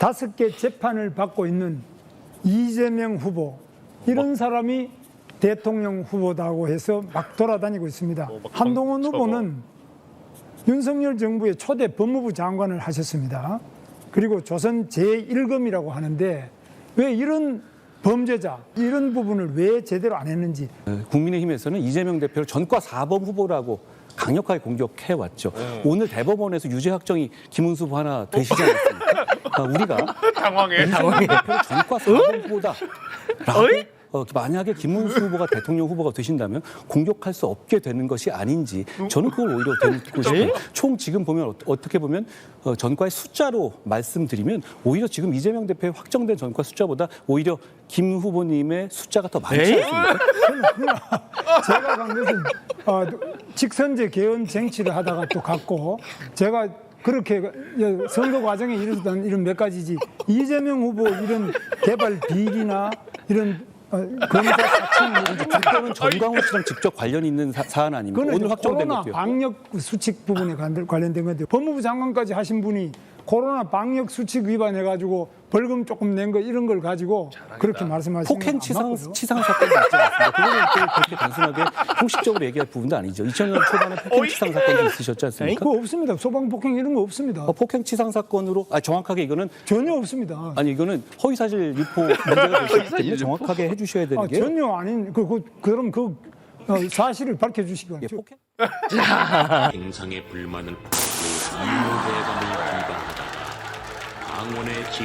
다섯 개 재판을 받고 있는 이재명 후보 이런 사람이 대통령 후보다고 해서 막 돌아다니고 있습니다. 어, 막 한동훈. 후보는 윤석열 정부의 초대 법무부 장관을 하셨습니다. 그리고 조선 제1검이라고 하는데 왜 이런 범죄자 이런 부분을 왜 제대로 안 했는지 어, 국민의힘에서는 이재명 대표를 전과 4범 후보라고 강력하게 공격해 왔죠. 오늘 대법원에서 유죄 확정이 김은수 후보 하나 되시지 않았습니까? 아, 우리가? 당황해. 이재명 대표를 전과 4범 후보다라고 어, 만약에 김문수 후보가 대통령 후보가 되신다면 공격할 수 없게 되는 것이 아닌지 저는 그걸 오히려 듣고 싶어요. 총 지금 보면 어- 어떻게 보면 어, 전과의 숫자로 말씀드리면 오히려 지금 이재명 대표의 확정된 전과 숫자보다 오히려 김 후보님의 숫자가 더 많지 않습니까? 제가 간 것은 어, 직선제 개헌 쟁취를 하다가 또 갔고 제가 그렇게 선거 과정에 이르던 이런 몇 가지지 이재명 후보 이런 개발 비리나 이런 어, 검사 그거는 전광훈 씨랑 직접 관련 있는 사, 사안 아닙니까? 그거는 오늘 확정된 코로나 것도요. 방역 수칙 부분에 관- 관련된 건데 법무부 장관까지 하신 분이 코로나 방역 수칙 위반해 가지고 벌금 조금 낸 거 이런 걸 가지고 그렇게 말씀하시는 폭행 건 치상. 치상 사건이 있지 않습니까? 그거는 또 그렇게 단순하게 형식적으로 얘기할 부분도 아니죠. 2000년 초반에 폭행 치상 사건도 있으셨지 않습니까? 그거 없습니다. 소방 폭행 이런 거 없습니다. 어, 폭행 치상 사건으로 아 정확하게 이거는 전혀 없습니다. 아니 이거는 허위 사실 유포 문제가 될수 있기 때문에 정확하게 해주셔야 되는 아. 전혀 아닌 그, 그 그럼 그 어, 사실을 밝혀 주시기 예, 바랍니다. 폭행 행상의 불만을 인무대감